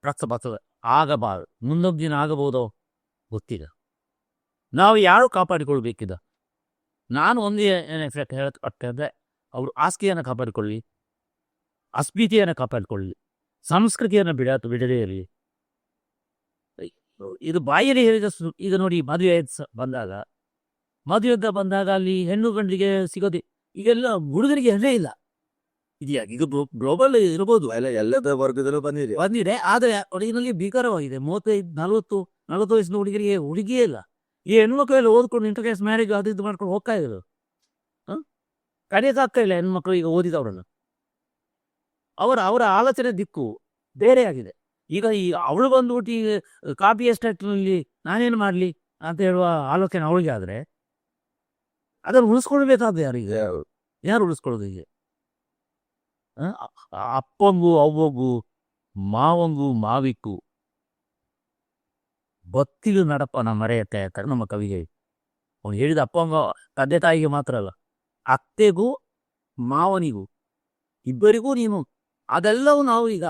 [SPEAKER 1] ರಕ್ತಪಾತ ಆಗಬಾರದು. ಮುಂದೊಂದು ದಿನ ಆಗಬಹುದೋ ಗೊತ್ತಿಲ್ಲ. ನಾವು ಯಾರು ಕಾಪಾಡಿಕೊಳ್ಬೇಕಿದ? ನಾನು ಒಂದೇ ಎಫೆಕ್ಟ್ ಹೇಳಕ್ಕೆ ಅವರು ಆಸ್ತಿಯನ್ನು ಕಾಪಾಡಿಕೊಳ್ಳಿ ಅಸ್ಮಿತೆಯನ್ನು ಕಾಪಾಡಿಕೊಳ್ಳಿ ಸಂಸ್ಕೃತಿಯನ್ನು ಬಿಡ ಬಿಡದೇ ಇರಲಿ. ಇದು ಬಾಯಲ್ಲಿ ಹೇಳಿದ ಈಗ ನೋಡಿ ಮದುವೆ ಬಂದಾಗ. ಮದುವೆ ಅಂತ ಬಂದಾಗ ಅಲ್ಲಿ ಹೆಣ್ಣು ಗಂಡಿಗೆ ಸಿಗೋದೆ ಈಗೆಲ್ಲ ಹುಡುಗರಿಗೆ ಹೆಣ್ಣೇ ಇಲ್ಲ. ಇದೆಯಾ ಇದು ಗ್ಲೋಬಲ್ ಇರಬಹುದು
[SPEAKER 2] ಎಲ್ಲ ಎಲ್ಲದ ವರ್ಗದಲ್ಲೂ ಬಂದಿದೆ.
[SPEAKER 1] ಬಂದಿದೆ ಆದರೆ ಒಳಗಿನಲ್ಲಿ ಭೀಕರವಾಗಿದೆ. ಮೂವತ್ತೈದು ನಲವತ್ತು ನಲವತ್ತು ವಯಸ್ಸಿನ ಹುಡುಗರಿಗೆ ಹುಡುಗಿಯೇ ಇಲ್ಲ. ಈ ಹೆಣ್ಮಕ್ಳು ಎಲ್ಲ ಓದ್ಕೊಂಡು ಇಂಟರ್ ಕ್ಲಾಸ್ ಮ್ಯಾರೇಜ್ ಅದು ಇದು ಮಾಡ್ಕೊಂಡು ಹೋಗ್ತಾ ಇದ್ರು ಕಡಿಯಕ್ಕಾಗ್ತಾ ಇಲ್ಲ ಹೆಣ್ಮಕ್ಳು ಈಗ ಓದಿದವರನ್ನು. ಅವರ ಅವರ ಆಲೋಚನೆ ದಿಕ್ಕು ಬೇರೆಯಾಗಿದೆ ಈಗ ಈ ಅವಳು ಬಂದ್ಬಿಟ್ಟು ಈಗ ಕಾಪಿ ಎಸ್ಟೇಟ್ನಲ್ಲಿ ನಾನೇನು ಮಾಡಲಿ ಅಂತ ಹೇಳುವ ಆಲೋಚನೆ ಅವಳಿಗೆ ಆದರೆ ಅದನ್ನು ಉಳಿಸ್ಕೊಳ್ಬೇಕಾದ ಯಾರಿಗೆ
[SPEAKER 2] ಯಾರು?
[SPEAKER 1] ಯಾರು ಉಳಿಸ್ಕೊಳ್ಳೋದು ಈಗ ಅಪ್ಪಂಗು ಅವ್ವಂಗು ಮಾವಂಗು ಮಾವಿಕ್ಕು ಮಾವಂಗೂ ಮಾವಿಕ್ಕೂ ಬತ್ತಿಲು ನಡಪನ ಮರೆಯತ್ತೆ ಅಂತಾರೆ ನಮ್ಮ ಕವಿಗೆ ಅವನು ಹೇಳಿದ ಅಪ್ಪಂಗ ತಂದೆ ತಾಯಿಗೆ ಮಾತ್ರ ಅಲ್ಲ ಅತ್ತೆಗೂ ಮಾವನಿಗೂ ಇಬ್ಬರಿಗೂ ನೀನು ಅದೆಲ್ಲವೂ ನಾವು ಈಗ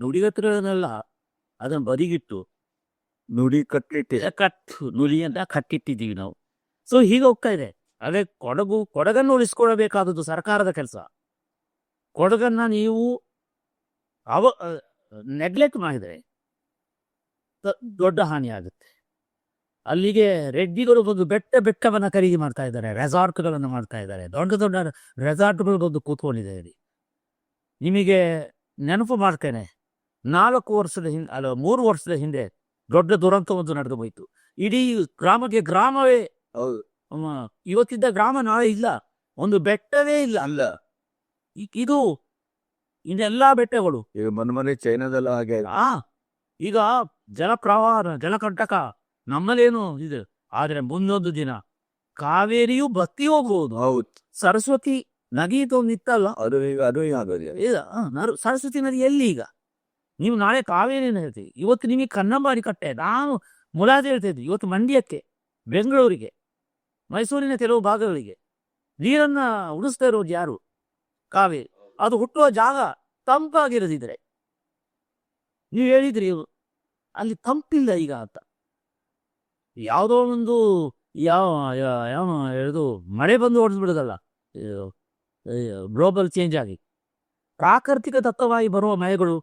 [SPEAKER 1] ನುಡಿಗಟ್ಟುಗಳನ್ನೆಲ್ಲ ಅದನ್ನು ಬದಿಗಿಟ್ಟು
[SPEAKER 2] ನುಡಿ ಕಟ್ಟಿಟ್ಟಿದೆ
[SPEAKER 1] ಕಟ್ ನುಡಿ ಅಂತ ಕಟ್ಟಿಟ್ಟಿದ್ದೀವಿ ನಾವು. ಸೊ ಹೀಗೆ ಹೋಗ್ತಾ ಇದೆ. ಅದೇ ಕೊಡಗು ಕೊಡಗನ್ನು ಉಳಿಸ್ಕೊಳ್ಬೇಕಾದದ್ದು ಸರ್ಕಾರದ ಕೆಲಸ. ಕೊಡಗನ್ನ ನೀವು ಅವ ನೆಗ್ಲೆಕ್ಟ್ ಮಾಡಿದರೆ ದೊಡ್ಡ ಹಾನಿ ಆಗುತ್ತೆ. ಅಲ್ಲಿಗೆ ರೆಡ್ಡಿಗಳು ಬಂದು ಬೆಟ್ಟ ಬೆಟ್ಟವನ್ನು ಖರೀದಿ ಮಾಡ್ತಾ ಇದ್ದಾರೆ ರೆಸಾರ್ಟ್ಗಳನ್ನು ಮಾಡ್ತಾ ಇದ್ದಾರೆ. ದೊಡ್ಡ ದೊಡ್ಡ ರೆಸಾರ್ಟ್ಗಳು ಬಂದು ಕೂತ್ಕೊಂಡಿದೆ ನಿಮಗೆ ನೆನಪು ಮಾಡ್ತೇನೆ. ನಾಲ್ಕು ವರ್ಷದ ಹಿಂದೆ ಅಲ್ಲ ಮೂರು ವರ್ಷದ ಹಿಂದೆ ದೊಡ್ಡ ದುರಂತ ಒಂದು ನಡೆದು ಹೋಯಿತು. ಇಡೀ ಗ್ರಾಮಕ್ಕೆ ಗ್ರಾಮವೇ ಇವತ್ತಿದ್ದ ಗ್ರಾಮ ನಾಳೆ ಇಲ್ಲ. ಒಂದು ಬೆಟ್ಟವೇ ಇಲ್ಲ.
[SPEAKER 2] ಅಲ್ಲ.
[SPEAKER 1] ಇದು ಇನ್ನೆಲ್ಲಾ ಬೆಟ್ಟಗಳು.
[SPEAKER 2] ಈಗ ಮೊನ್ನೆ ಚೈನಾದಲ್ಲ ಹಾಗೆ
[SPEAKER 1] ಆ ಈಗ ಜಲಪ್ರವಾಹ ಜಲಕಂಟಕ ನಮ್ಮಲ್ಲೇನು ಇದು ಆದ್ರೆ ಮುಂದೊಂದು ದಿನ ಕಾವೇರಿಯು ಬತ್ತಿ ಹೋಗ್ಬೋದು.
[SPEAKER 2] ಹೌದು.
[SPEAKER 1] ಸರಸ್ವತಿ ನಗೀತು ನಿತ್ತಲ್ಲ
[SPEAKER 2] ಅದು ಈಗ ಅದು ಈಗ
[SPEAKER 1] ಸರಸ್ವತಿ ನದಿ ಎಲ್ಲಿ ಈಗ? ನೀವು ನಾಳೆ ಕಾವೇರಿನ ಹೇಳ್ತೀವಿ ಇವತ್ತು ನಿಮಗೆ ಕನ್ನಂಬಾಡಿ ಕಟ್ಟೆ. ನಾನು ಮುಲಾದೆ ಹೇಳ್ತಾ ಇದ್ವಿ ಇವತ್ತು ಮಂಡ್ಯಕ್ಕೆ, ಬೆಂಗಳೂರಿಗೆ, ಮೈಸೂರಿನ ಕೆಲವು ಭಾಗಗಳಿಗೆ. ನೀರನ್ನ ಉಳಿಸ್ತಾ ಇರೋದು ಯಾರು? ಕಾವೇರಿ. ಅದು ಹುಟ್ಟುವ ಜಾಗ ತಂಪಾಗಿರದಿದ್ರೆ. ನೀವು ಹೇಳಿದ್ರಿ ಅಲ್ಲಿ ತಂಪಿಲ್ಲ ಈಗ ಅಂತ. ಯಾವುದೋ ಒಂದು ಯಾವ ಯಾವ ಇದು ಮಳೆ ಬಂದು ಹೊಡೆದು ಬಿಡೋದಲ್ಲ ಗ್ಲೋಬಲ್ ಚೇಂಜ್ ಆಗಿ. ಪ್ರಾಕೃತಿಕ ದತ್ತವಾಗಿ ಬರುವ ಮಳೆಗಳು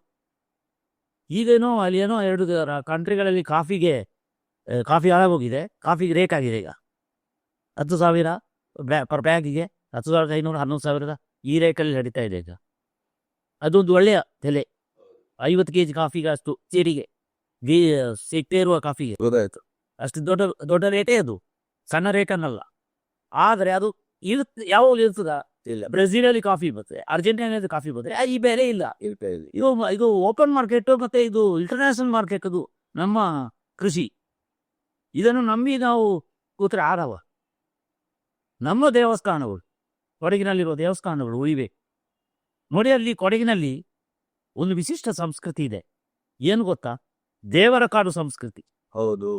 [SPEAKER 1] ಈಗೇನೋ ಅಲ್ಲಿ ಏನೋ ಎರಡು ಕಂಟ್ರಿಗಳಲ್ಲಿ ಕಾಫಿಗೆ ಕಾಫಿ ಹಾಳಾಗೋಗಿದೆ ಕಾಫಿಗೆ ರೇಟ್ ಆಗಿದೆ ಈಗ. ಹತ್ತು ಸಾವಿರ ಬ್ಯಾ ಪರ್ ಬ್ಯಾಗಿಗೆ ಹತ್ತು ಸಾವಿರದ ಐನೂರು ಹನ್ನೊಂದು ಸಾವಿರದ ಈ ರೇಟಲ್ಲಿ ನಡೀತಾ ಇದೆ ಈಗ. ಅದೊಂದು ಒಳ್ಳೆಯ ತಲೆ ಐವತ್ತು ಕೆ ಜಿ ಕಾಫಿಗೆ ಅಷ್ಟು ಸೇರಿಗೆ ಗಿ ಸಿಗ್ತಾ ಇರುವ ಕಾಫಿಗೆ.
[SPEAKER 2] ಗೊತ್ತಾಯ್ತು.
[SPEAKER 1] ಅಷ್ಟು ದೊಡ್ಡ ದೊಡ್ಡ ರೇಟೇ ಅದು. ಸಣ್ಣ ರೇಟ್ ಅನ್ನಲ್ಲ ಆದರೆ ಅದು ಇರುತ್ತೆ ಯಾವಾಗ ಇರ್ತದ?
[SPEAKER 2] ಇಲ್ಲ.
[SPEAKER 1] ಬ್ರೆಜಿಲಲ್ಲಿ ಕಾಫಿ ಬರ್ತದೆ ಅಲ್ಲಿ ಕಾಫಿ ಬರ್ತದೆ ಈ ಬೆಲೆ ಇಲ್ಲ.
[SPEAKER 2] ಇದು
[SPEAKER 1] ಇದು ಓಪನ್ ಮಾರ್ಕೆಟ್ ಮತ್ತೆ ಇದು ಇಂಟರ್ನ್ಯಾಷನಲ್ ಮಾರ್ಕೆಟ್ ಅದು ನಮ್ಮ ಕೃಷಿ. ಇದನ್ನು ನಂಬಿ ನಾವು ಕೂತ್ರೆ ಆರವ ನಮ್ಮ ದೇವಸ್ಥಾನಗಳು ಕೊಡಗಿನಲ್ಲಿರುವ ದೇವಸ್ಥಾನಗಳು ಉಳಿಬೇಕು ನೋಡಿ ಅಲ್ಲಿ ಕೊಡಗಿನಲ್ಲಿ ಒಂದು ವಿಶಿಷ್ಟ ಸಂಸ್ಕೃತಿ ಇದೆ. ಏನು ಗೊತ್ತಾ? ದೇವರ ಕಾಡು ಸಂಸ್ಕೃತಿ.
[SPEAKER 2] ಹೌದು.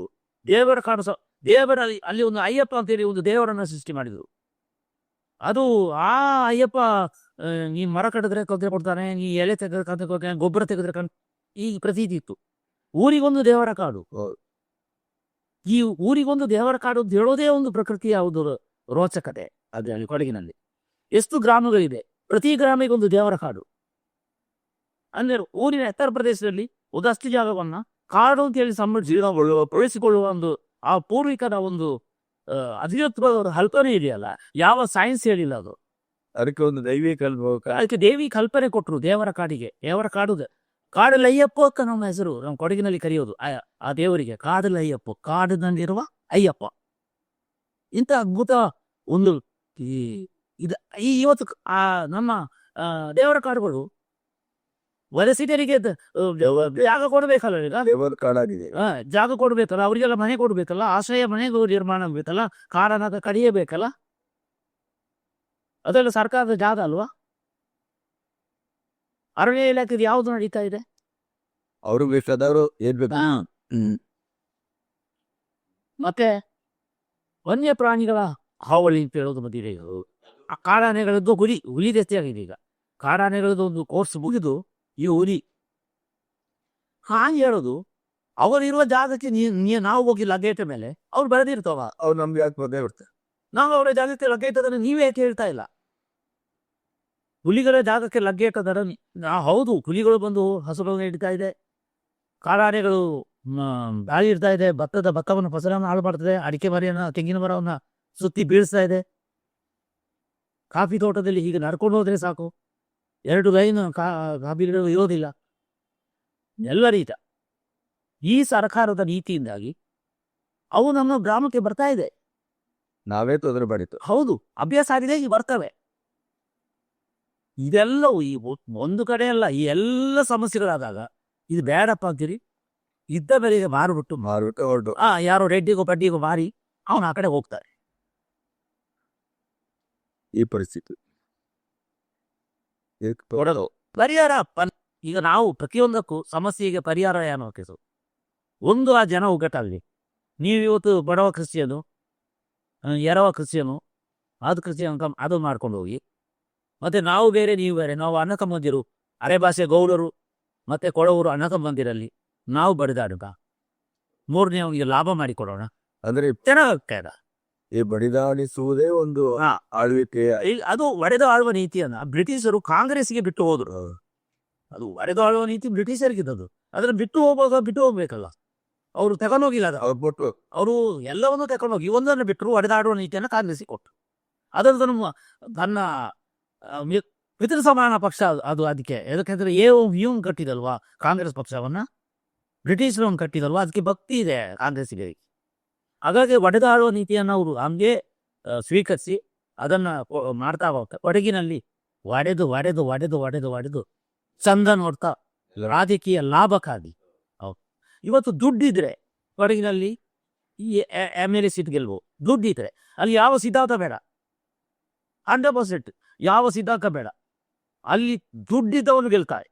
[SPEAKER 1] ದೇವರ ಕಾಡು ದೇವರ ಅಲ್ಲಿ ಒಂದು ಅಯ್ಯಪ್ಪ ಅಂತೇಳಿ ಒಂದು ದೇವರನ್ನ ಸೃಷ್ಟಿ ಮಾಡಿದರು. ಅದು ಆ ಅಯ್ಯಪ್ಪ ನೀ ನೀನ್ ಮರ ಕಟ್ಟಿದ್ರೆ ಕೊದ್ರೆ ಕೊಡ್ತಾನೆ ನೀ ಎಲೆ ತೆಗೆದ್ರೆ ಕಂತ ಕೊಡ್ತಾನೆ ಗೊಬ್ಬರ ತೆಗೆದ್ರೆ ಕಣ್ ಈ ಪ್ರತೀತಿ ಇತ್ತು. ಊರಿಗೊಂದು ದೇವರ ಕಾಡು. ಈ ಊರಿಗೊಂದು ದೇವರ ಕಾಡು ಅಂತ ಹೇಳೋದೇ ಒಂದು ಪ್ರಕೃತಿಯ ಯಾವುದು ರೋಚಕತೆ. ಅದರಲ್ಲಿ ಕೊಡಗಿನಲ್ಲಿ. ಎಷ್ಟು ಗ್ರಾಮಗಳಿದೆ ಪ್ರತಿ ಗ್ರಾಮಿಗೊಂದು ಒಂದು ದೇವರ ಕಾಡು. ಅಂದ್ರೆ ಊರಿನ ಎತ್ತರ ಪ್ರದೇಶದಲ್ಲಿ ಒಂದಷ್ಟು ಜಾಗವನ್ನ ಕಾಡು ಅಂತ ಹೇಳಿ ಸಂಬಂಧಿಸಿಕೊಳ್ಳುವ ಬಳಸಿಕೊಳ್ಳುವ ಒಂದು ಆ ಪೂರ್ವಿಕರ ಒಂದು ಅಧಿಕತ್ವದ ಕಲ್ಪನೆ ಇದೆಯಲ್ಲ? ಯಾವ ಸೈನ್ಸ್ ಹೇಳಿಲ್ಲ ಅದು.
[SPEAKER 2] ಅದಕ್ಕೆ ಒಂದು ದೈವಿ ಕಲ್ಪ
[SPEAKER 1] ಅದಕ್ಕೆ ದೇವಿ ಕಲ್ಪನೆ ಕೊಟ್ಟರು ದೇವರ ಕಾಡಿಗೆ. ದೇವರ ಕಾಡು ಕಾಡಲ್ಲಿ ಅಯ್ಯಪ್ಪ ಅಕ್ಕ ನಮ್ಮ ಹೆಸರು. ನಮ್ಮ ಕೊಡಗಿನಲ್ಲಿ ಕರೆಯೋದು. ಆ ದೇವರಿಗೆ ಕಾಡು ಅಯ್ಯಪ್ಪ ಕಾಡಿನಲ್ಲಿರುವ ಅಯ್ಯಪ್ಪ. ಇಂಥ ಅದ್ಭುತ ಒಂದು ಈ ಇದು ಈ ಇವತ್ತು ಆ ನಮ್ಮ ದೇವರ ಕಾಡುಗಳು ವಲಸಿಗರಿಗೆ ಜಾಗ ಕೊಡ್ಬೇಕಲ್ಲ ಈಗ? ಜಾಗ ಕೊಡ್ಬೇಕಲ್ಲ ಅವರಿಗೆಲ್ಲ ಮನೆ ಕೊಡ್ಬೇಕಲ್ಲ ಆಶ್ರಯ ಮನೆಗೂ ನಿರ್ಮಾಣ ಆಗ್ಬೇಕಲ್ಲ ಕಾರಣ ಕಡಿಯಬೇಕಲ್ಲ? ಅದೆಲ್ಲ ಸರ್ಕಾರದ ಜಾಗ ಅಲ್ವಾ? ಅರಣ್ಯ ಇಲಾಖೆ ಯಾವ್ದು ನಡೀತಾ ಇದೆ?
[SPEAKER 2] ಅವರು ಬೇಕಾದವರು
[SPEAKER 1] ಮತ್ತೆ ವನ್ಯ ಪ್ರಾಣಿಗಳ ಹಾವಳಿ ಅಂತ ಹೇಳೋದು ಬಂದಿದೆ ಈಗ. ಆ ಕಾಡಾನೆಗಳದ್ದು ಗುರಿ ಹುಲಿ ಆಗಿದೆ ಈಗ. ಕಾಡಾನೆಗಳದ್ದು ಒಂದು ಕೋರ್ಸ್ ಮುಗಿದು ಈ ಹುಲಿ ಹಾಗೆ ಹೇಳೋದು ಅವರಿರುವ ಜಾಗಕ್ಕೆ ನೀ ನೀ ನಾವು ಹೋಗಿ ಲಗೇಟ ಮೇಲೆ ಅವ್ರು ಬರೆದಿರ್ತಾವ.
[SPEAKER 2] ಅವ್ರು ನಮ್ಗೆ ಯಾಕೆ ಬಂದೇ ಬಿಡ್ತಾರೆ
[SPEAKER 1] ನಾವು ಅವರ ಜಾಗಕ್ಕೆ ಲಗ್ಗೆ ಇಟ್ಟದನ್ನು ನೀವೇ ಯಾಕೆ ಹೇಳ್ತಾ ಇಲ್ಲ? ಹುಲಿಗಳ ಜಾಗಕ್ಕೆ ಲಗ್ಗೆ ಇಟ್ಟದರ ನಾ ಹೌದು ಹುಲಿಗಳು ಬಂದು ಹಸುಗಳನ್ನು ಹಿಡಿತಾ ಇದೆ. ಕಾಡಾನೆಗಳು ಗಾಳಿ ಇಡ್ತಾ ಇದೆ. ಭತ್ತದ ಭತ್ತವನ್ನು ಫಸಲನ್ನು ಹಾಳು ಮಾಡ್ತದೆ. ಅಡಿಕೆ ಮರಿಯನ್ನ ತೆಂಗಿನ ಮರವನ್ನ ಸುತ್ತಿ ಬೀಳಿಸ್ತಾ ಇದೆ. ಕಾಫಿ ತೋಟದಲ್ಲಿ ಹೀಗೆ ನಡ್ಕೊಂಡು ಹೋದ್ರೆ ಸಾಕು. ಎರಡು ಲೈನ್ ಕಾ ಇರೋದಿಲ್ಲ. ಎಲ್ಲ ರೀತ. ಈ ಸರ್ಕಾರದ ನೀತಿಯಿಂದಾಗಿ ಅವು ನಮ್ಮ ಗ್ರಾಮಕ್ಕೆ ಬರ್ತಾ ಇದೆ.
[SPEAKER 2] ನಾವೇ ತೊಂದರೆ ಮಾಡಿತ್ತು
[SPEAKER 1] ಹೌದು ಅಭ್ಯಾಸ ಆಗಿದೆ ಈ ಬರ್ತವೆ. ಇದೆಲ್ಲವೂ ಈ ಒಂದು ಕಡೆ ಅಲ್ಲ ಈ ಎಲ್ಲ ಸಮಸ್ಯೆಗಳಾದಾಗ ಇದು ಬೇಡಪ್ಪ ಅಂತೀರಿ? ಇದ್ದ ಬೆಲೆಗೆ ಮಾರಿಬಿಟ್ಟು
[SPEAKER 2] ಮಾರ್ಬಿಟ್ಟು ಹೊರಟು.
[SPEAKER 1] ಆ ಯಾರೋ ರೆಡ್ಡಿಗೋ ಬಡ್ಡಿಗೋ ಮಾರಿ ಅವನು ಆ ಕಡೆ ಹೋಗ್ತಾರೆ.
[SPEAKER 2] ಈ ಪರಿಸ್ಥಿತಿ.
[SPEAKER 1] ಕೊಡೋದು. ಪರಿಹಾರ ಈಗ ನಾವು ಪ್ರತಿಯೊಂದಕ್ಕೂ ಸಮಸ್ಯೆಗೆ ಪರಿಹಾರ ಏನು ಹಾಕಿಸು ಒಂದು ಆ ಜನ ಒಗ್ಗಟ್ಟಾಗಲಿ. ನೀವು ಇವತ್ತು ಬಡವ ಕ್ರಿಶ್ಚಿಯನು ಎರವ ಕ್ರಿಶ್ಚಿಯನು ಅದು ಕ್ರಿಶ್ಚಿಯನ್ ಕಮ್ ಅದು ಮಾಡ್ಕೊಂಡು ಹೋಗಿ. ಮತ್ತೆ ನಾವು ಬೇರೆ ನೀವು ಬೇರೆ ನಾವು ಅನ್ನಕ ಮಂದಿರು ಅರೆ ಭಾಷೆ ಗೌಡರು ಮತ್ತೆ ಕೊಡವರು ಅನ್ನಕ ಮಂದಿರಲ್ಲಿ ನಾವು ಬಡಿದಾಡುಗ. ಮೂರನೇ ಅವನಿಗೆ ಲಾಭ ಮಾಡಿ ಕೊಡೋಣ
[SPEAKER 2] ಅಂದ್ರೆ
[SPEAKER 1] ಚೆನ್ನಾಗ್ತಾ
[SPEAKER 2] ಈ ಬಡಿದಾಡಿಸುವುದೇ ಒಂದು. ಆಳ್ವಿಕೆ
[SPEAKER 1] ಈಗ ಅದು ಒಡೆದು ಆಳುವ ನೀತಿಯನ್ನ ಬ್ರಿಟಿಷರು ಕಾಂಗ್ರೆಸ್ಗೆ ಬಿಟ್ಟು ಹೋದ್ರು. ಅದು ಒಡೆದು ಆಳುವ ನೀತಿ ಬ್ರಿಟಿಷರಿಗಿದ್ದದು ಅದನ್ನ ಬಿಟ್ಟು ಹೋಗುವಾಗ ಬಿಟ್ಟು ಹೋಗ್ಬೇಕಲ್ಲ. ಅವರು ತಗೊಂಡೋಗಿಲ್ಲ ಅದು.
[SPEAKER 2] ಅವ್ರು ಬಿಟ್ಟು
[SPEAKER 1] ಅವರು ಎಲ್ಲವನ್ನೂ ತಗೊಂಡೋಗಿ ಒಂದನ್ನು ಬಿಟ್ಟರು ಒಡೆದಾಡುವ ನೀತಿಯನ್ನು ಕಾಂಗ್ರೆಸ್ಗೆ ಕೊಟ್ಟರು ಅದನ್ನು ತನ್ನ ಪಿತೃ ಸಮಾನ ಪಕ್ಷ ಅದು- ಅದಕ್ಕೆ. ಯಾಕಂದ್ರೆ ಇವ್ ಕಟ್ಟಿದಲ್ವಾ ಕಾಂಗ್ರೆಸ್ ಪಕ್ಷವನ್ನ? ಬ್ರಿಟಿಷರು ಕಟ್ಟಿದಲ್ವಾ? ಅದಕ್ಕೆ ಭಕ್ತಿ ಇದೆ ಕಾಂಗ್ರೆಸ್ಸಿಗೆ. ಹಾಗಾಗಿ ಒಡೆದಾಡುವ ನೀತಿಯನ್ನು ಅವರು ಹಂಗೆ ಸ್ವೀಕರಿಸಿ ಅದನ್ನ ಮಾಡ್ತಾ ಹೋಗ್ತಾರೆ. ಕೊಡಗಿನಲ್ಲಿ ಒಡೆದು ಒಡೆದು ಒಡೆದು ಒಡೆದು ಒಡೆದು ಚಂದ ನೋಡ್ತಾ. ರಾಜಕೀಯ ಲಾಭಕ್ಕಾಗಿ. ಇವತ್ತು ದುಡ್ಡಿದ್ರೆ ಕೊಡಗಿನಲ್ಲಿ ಈ ಎಂ ಎಲ್ ಎ ಸೀಟ್ ಗೆಲ್ಬಹುದು ದುಡ್ಡಿದ್ರೆ ಅಲ್ಲಿ ಯಾವ ಸಿದ್ಧಾಂತ ಬೇಡ. ಹಂಡ್ರೆಡ್ ಪರ್ಸೆಂಟ್ ಯಾವ ಸಿದ್ಧಾಂತ ಬೇಡ. ಅಲ್ಲಿ ದುಡ್ಡಿದ್ದವನು ಗೆಲ್ತಾರೆ